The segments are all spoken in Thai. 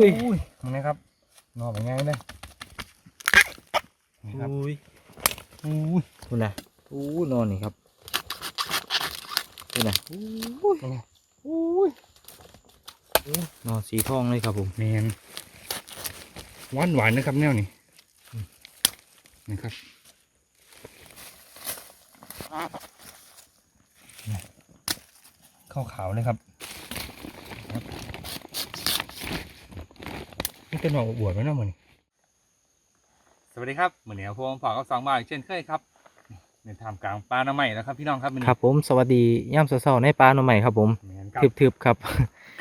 อุ้ยมันนะครับนอนเป็นไงเลยนี่ครับอุ้ยอุ้ยคุณนะอู้นอนนี่ครับคุณนะอู้ยเป็นไงอุ้ยนอนสีทองเลยครับผมแมนหวานหวานๆนะครับแนวนี้นะครับข้าวขาวเลยครับครับ นี่เป็นหนอกบวชไหมเนาะมันสวัสดีครับเหมือนเนียวพวงผากับสองบาทอีกเช่นเคยครับในทามกลางปลาหน้ำใหม่แล้วครับพี่น้องครับมื้อนี้ครับผมสวัสดีย่ำเสาๆในปลาหน่อใหม่ครับผมแมนครับทึบๆครับ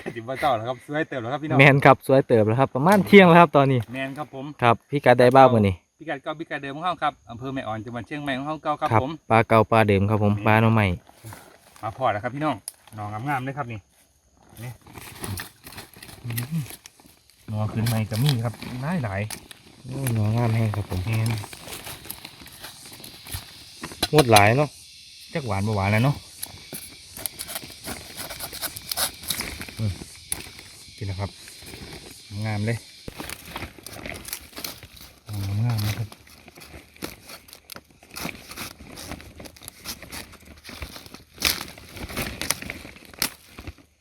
กระติบว่าเจ้าแล้วครับสวยเติบแล้วครับพี่น้องแมนครับสวยเติบแล้วครับประมาณเที่ยงแล้วครับตอนนี้แมนครับผมครับพี่กัดได้บ้างมือนี่พิกัดเก็พิกัดเดิมของเขาครับอำเภอแม่อ่อนจังหวัดเชียงใหม่ของเขาเก่าครับผมปลาเก่าปลาเดิมครับผมปลาหน่อใหม่มาพอแล้วครับพี่น้องหนองงามๆเลยครับนี่นี่อื้อหือห นอขึ้นใหม่กับมีครับหลายหลายโอ้ยหนองามแห้งครับผมๆแมนหมดหลายเนาะจักหวานบ่หวานแล้วเนาะอืมกินนะครับ งามเลยหนองงามนะครับ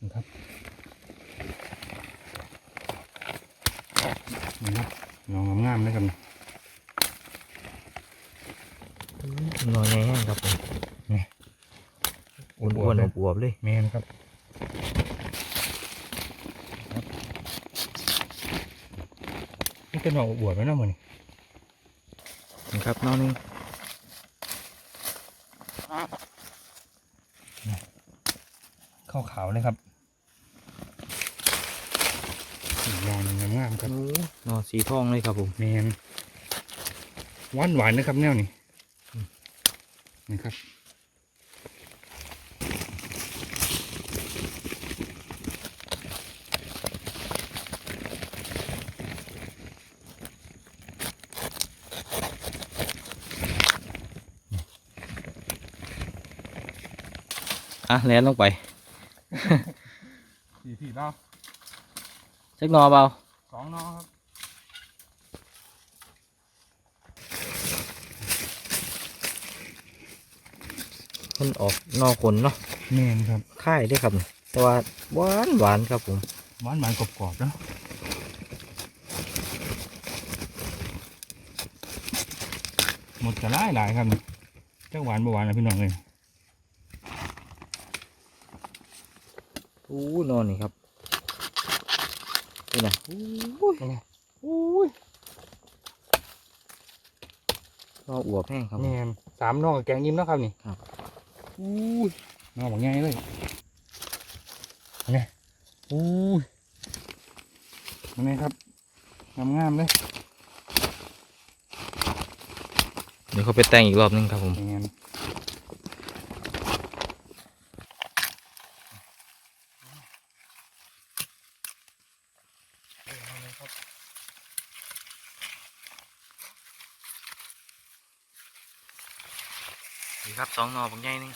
นี่ครับ นี่ครับหนองงามๆเลยครับหนอนใหญ่แห้งครับผมนี่อ้วนๆอวบๆเลยแมนครับครับนี่เป็นหนอกบวชไหมเนาะมันนี่ครับน้องนึงข้าวขาวเลยครับ สียางงามๆครับโอ้ยนอนสีทองเลยครับผมแมนหวานหวานๆนะครับแนวนี้นี่ครับอะแลนลงไปสี่สี่เนาะ สักหนอเบาสองเนอครับมันออกนอกขนเนาะแมนครับค่ายด้วยครับ แต่ว่าหวานหวานครับผมหวานหวานๆกรอบๆเนาะหมดจะหลายหลายๆครับนี่จักหวานบ่หวานนะพี่น้องเลยอู้นอนนี่ครับ นี่นะอู้ยเป็นไงอู้ยนออวบแห้งครับแมนสามนอกกับแกงยิ้มแล้วครับนี่ครับอู้ยนอกบอกง่ายเลยเป็นไงอู้ยเป็นไงครับงามงามๆเลยเดี๋ยวเขาไปแต่งอีกรอบนึงครับผมแมน ครับสองนอผมใหญ่นึง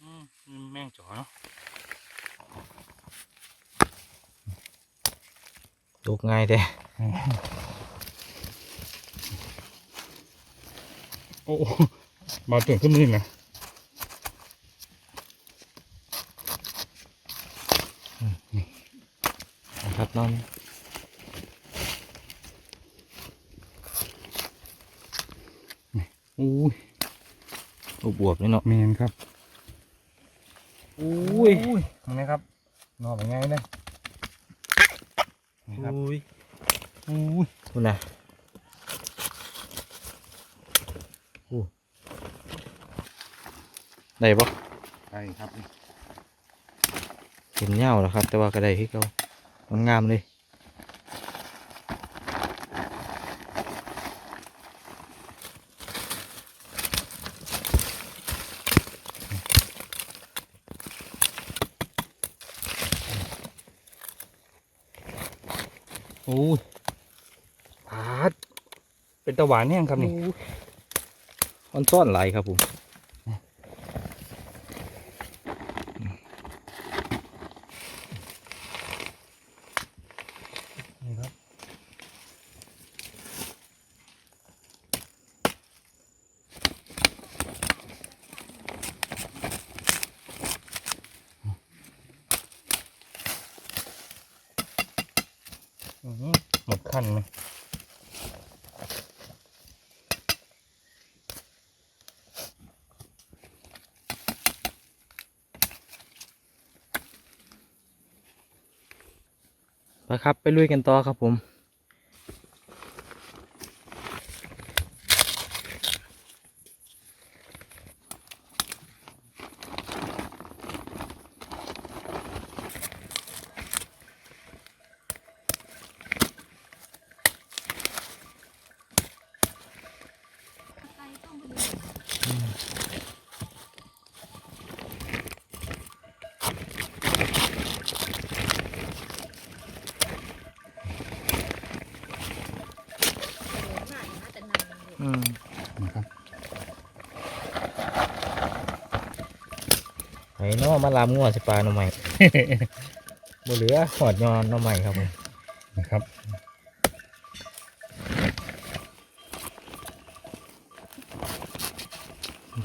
อืมแม่งจ๋อเนาะตกง่ายแต่โอ้โหเบาตื่นขึ้นมือนะนะครับ นอนอู้ยอวบๆเลยเนาะแมนครับอุ้ยเห็นไหมครับนอกเป็นไงเลยนี่ครับอุ้ยอู้ยคุณนะอู้ได้ปะใช่ครับ เห็นเหย้าแล้วครับ แต่ว่าก็ได้ที่เขา งามๆเลยอู้ยาดเป็นตะหวานแห้งครับนี่มันซ่อนหลายครับผม หมดขั้นไหมไปครับ ไปลุยกันต่อครับผม ไอ้น้อมาลามงัวสิปลาหน่อใหม่ บ่เหลือหอดยอนหน่อใหม่ครับผมนะครับ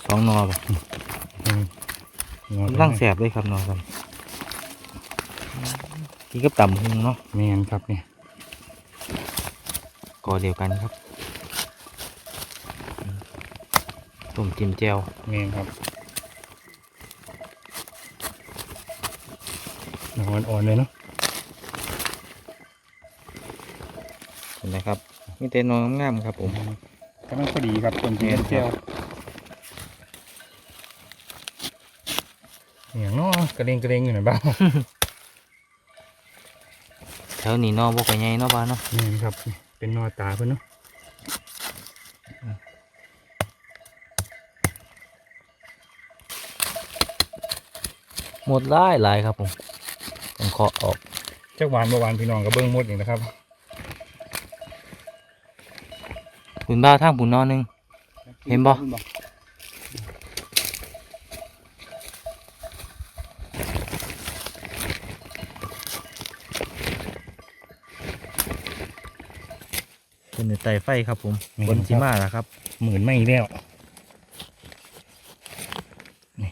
สองนอบ่อืมงอกร่างแสบเลยครับนอครับกินกับต่ำหงเนาะแมนครับเนี่ยก่อเดียวกันครับอืมต้มจิ้มแจ่วแมนครับหนัง อ่อนๆเลยเนาะเห็นไหมครับมีแต่นองามๆครับผมกำลังพอดีครับต้นเทียนแม่นครับเจียวอย่างเน้อกระเด้งกระเด้งอยู่ไหนบ้างแถวนี้นอบ่ค่อยใหญ่เนาะบ้านเนาะนี่ครับ เป็นนอตาเพื่อนเนาะหมดหลายหลายครับผม ต้องเคาะออกเจ้าหวานเมื่อวานพี่น้องก็เบิ้งหมดอย่างนะครับบุญบ้าวทางบุญนอหนึง เห็นบ่เป็นไต่ไฟครับผมบนจิมาแล้วครับ หมื่นไม่อีกแล้วนี่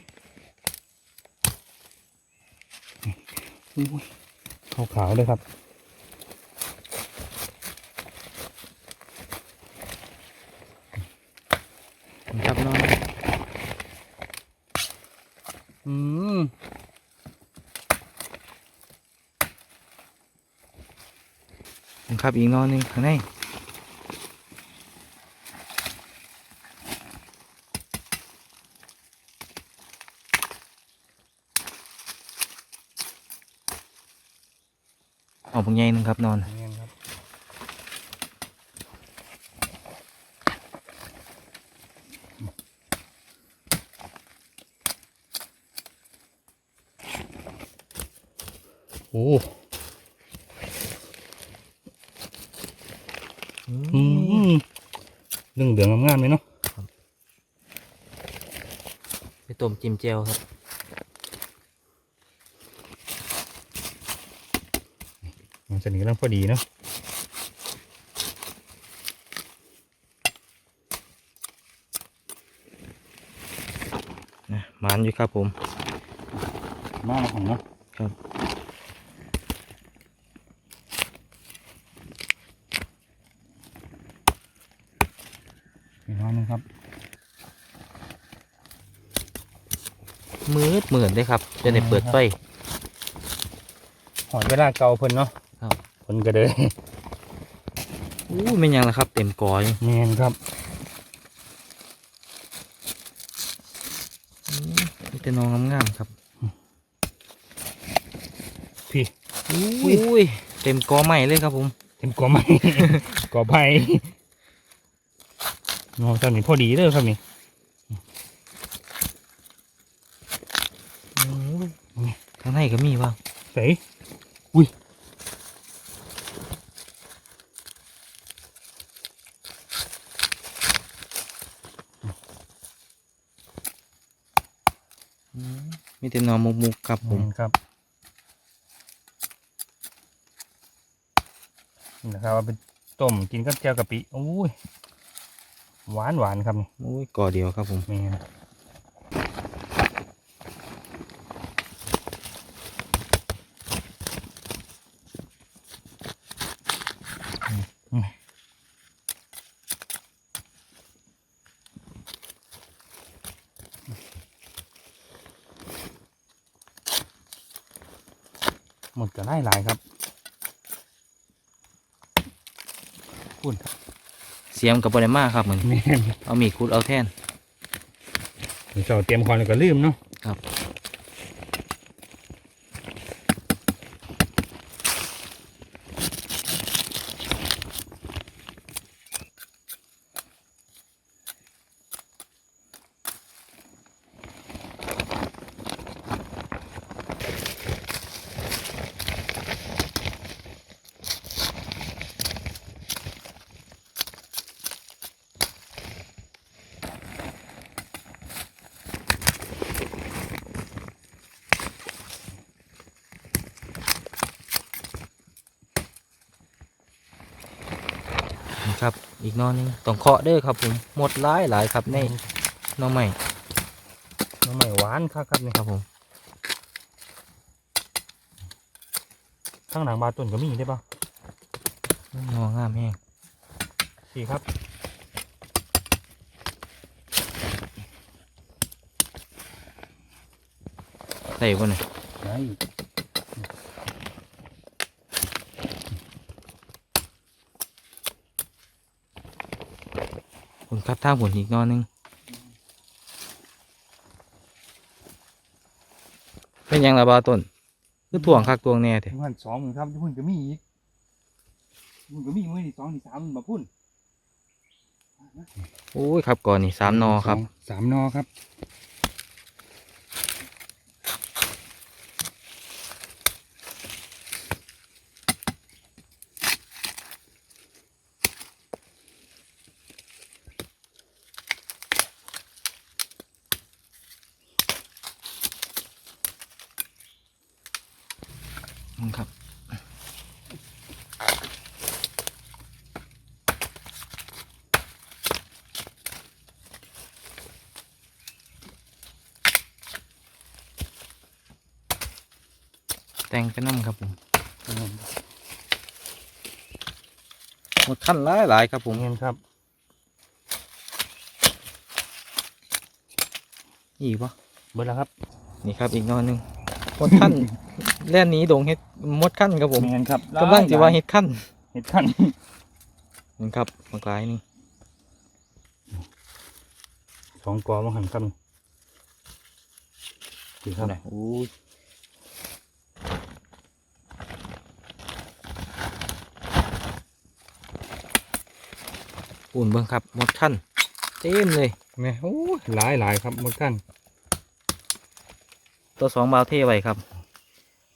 นี่ อุ้ยขาวๆเลยครับครับนอนอืมครับอีกนอนหนึงข้างใน เอาบางใหญ่หนึงครับนอนเงี้ยครับโอ้อืมเรื่องเหลืองงามๆเลยเนาะไปต้มจิ้มแจ่วครับ มันจะหนีแล้วพอดีเนาะนะหมานอยู่ครับผมมากของเนาะครับอีกน้อยหนึงครับมืดมืดเลยครับจะได้เปิดไฟหอยเวลาเกาเพิ่นเนาะ ครับเพิ่นก็เด้ออู้ไม่นยังละครับ เต็มกอยแมนครับมีแต่นองงามๆครับพี่อุ้ยเต็มกอใหม่เลยครับผม เต็มกอไม้กอไผ่นอนตอนนี้พอดีเด้อครับนี่ข้างในก็มีบ้างใส่อุ้ย มีแต่หนอมุกมุกๆครับผมครับนี่นะครับเอาไปต้มกินกับแจ่วกะปิโอ้ยหวานหวานๆครับนี่โอ้ยก่อเดียวครับผมแม่นอืมหมดก็ไล่หลายครับพูดครับ เสียมกับบริมาครับเหมือนแม่นเอามีดขุดเอาแท่นเจ้าเตรียมคอนแล้วก็ลืมเนาะครับ ครับ อีกหนอหนึงต้องเคาะเด้อครับผมหมดหลายหลายครับในหนอใหม่น้องใหม่หวานครับครับนี่ครับผมข้างหลังบาต้นก็มีได้ปะหนองามแห้งสี่ครับใส่บ่เนี่ยได้ผ ครับท่าผลอีกหนอหนึงเป็นหยังละบาต้นคือถ่วงคักตวงแน่เถถึอะงพันสองหมื่นครับที่พุ่นก็มีอีกพุ่นก็มีมือที่สองที่สามมาพุ่นโอ้ยครับก่อนนี่สามหนอครับสามนอครับครับ แต่งไปน้ำครับผมหมดขั้นหลายหลายๆครับผมเงินครับอีกปะเบิดแล้วครับ นี่ครับอีกหนอนหนึ่งหมดขั้นแล่นหนี้ดงเฮ็ดหมดขั้นครับผมเงินครับกำลังจะว่าเฮ็ดขั้นเห็ดขั้นนี่ครับมากลายนี่สองกอมาหันครับสี่ครับโอ้ อุ่นเบิ่งครับหมดขั้นเต็มเลยแม่โอ้ยหลายหลายครับหมดขั้นตัวสองบาวเทไว้ครับ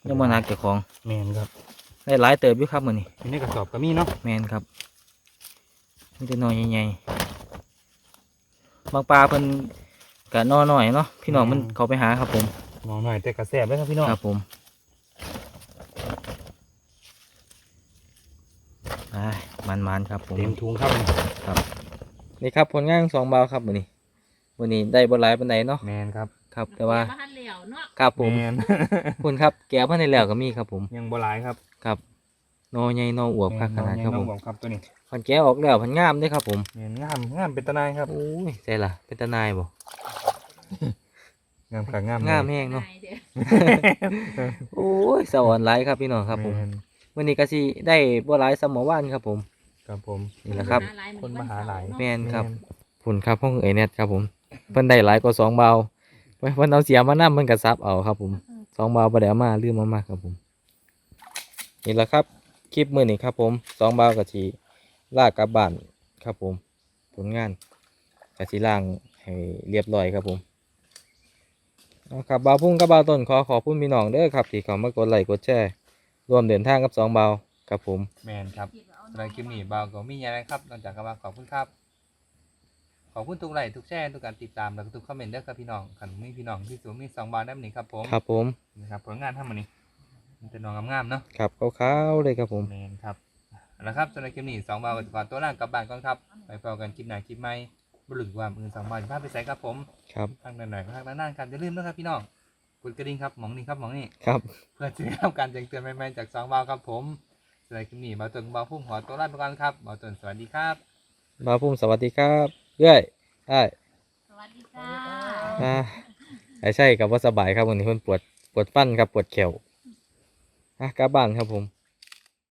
ยังมานักเจ้าของแมนครับได้หลายเติบอยู่ครับมื้อนี้อันนี้กระสอบก็มีเนาะแมนครับมันจะน้อยใหญ่ๆบางปลาเพิ่นกะนอหน่อยเนาะพี่น้องมันเขาไปหาครับผมหน่อหน่อยแต่กระแสบเลยครับพี่น้องครับผมอ้ายมันๆครับผมเต็มถุงครับ นี่ครับผลงานสองบาวครับมื้อนี้มื้อนี้ได้บ่หลายปานใดเนาะแมนครับครับ แต่ว่าบ้านเหลียวเนาะครับผมแมน คุณครับแก้วพันในแล้วก็มีครับ ผมยังบ่หลายครับครับนอใหญ่นออวบคักขนาดครับผมแน้องบอกครับตัวนี้พันแก้วออกแล้วพันงามเด้อครับผมแมนงามงามเป็นตะนายครับโอ้ยใช่ล่ะเป็นตานายบ่งามค่ะงามงามแห้งเนาะนายเด้อโอ้ยสวรรค์หลายครับพี่น้องครับผมแนวันนี้ก็สิได้บ่หลายสมอวานครับผม ครับผมนี่แหละครับ คนมาหาหลายแม่นครับผลครับห้องเอยเน็ตครับผมเพิ่นได้หลายกว่าสองเบาเพิ่นเอาเสียมานํเพิ่นก็ซับเอาครับ ผมสองเบาบ่ได้เอามาลืมเอามาครับผม นี่แหละครับ คลิปมื้อนี้ครับ ผมสองเบาก็สิลากกลับบ้านครับผม ผลงานก็สิล้างให้เรียบร้อยครับผมเอาครับบาวพุ่งกับบาวต้นขอขอบคุณพี่น้องเด้อครับที่เข้ามากดไลค์กดแชร์ร่วมเดินทางกับสองเบาครับผม แมนครับ สำหรับคลิปนี้บ่าวก็มีอะไรครับนอกจากคำว่าขอบคุณครับ ขอบคุณทุกไลค์ทุกแชร์ทุกการติดตามแล้วก็ทุกคอมเมนต์เด้อครับพี่น้องขันมีพี่น้องที่สูงมีสองบาทได้ไหมครับผมครับผมนะครับผลงานทำมันนี้มันเป็นน้องงามๆเนาะครับขาวๆเลยครับผมแมนครับเอาละครับสำหรับคลิปนี้สองบาทก่อนตัวล่างกลับบ้านก่อนครับไปพบกันคลิปหน้าคลิปใหม่บลึกว่ามือสองบาทพาไปใส่ครับผมครับทางด้านไหนทางด้านนั้นครับอย่าลืมนะครับพี่น้องกดกระดิ่งครับหมองนี่ครับหมองนี่ครับ เพื่อจะได้รับการแจ้งเตือนใหม่ๆจากสองบาทครับผม สำหรับคลิปนี้บาตุนบาพุ่มหัวตัวล่างไปก่อนครับบาตุนสวัสดีครับบาวพุ่มสวัสดีครับเอ้ยไอ้ายสวัสดีจ้าอ่าไอ้ใช่กับว่าสบายครับวันนี้เพิ่นปวดปวดฟันครับปวดแขวอะกลับบ้านครับผม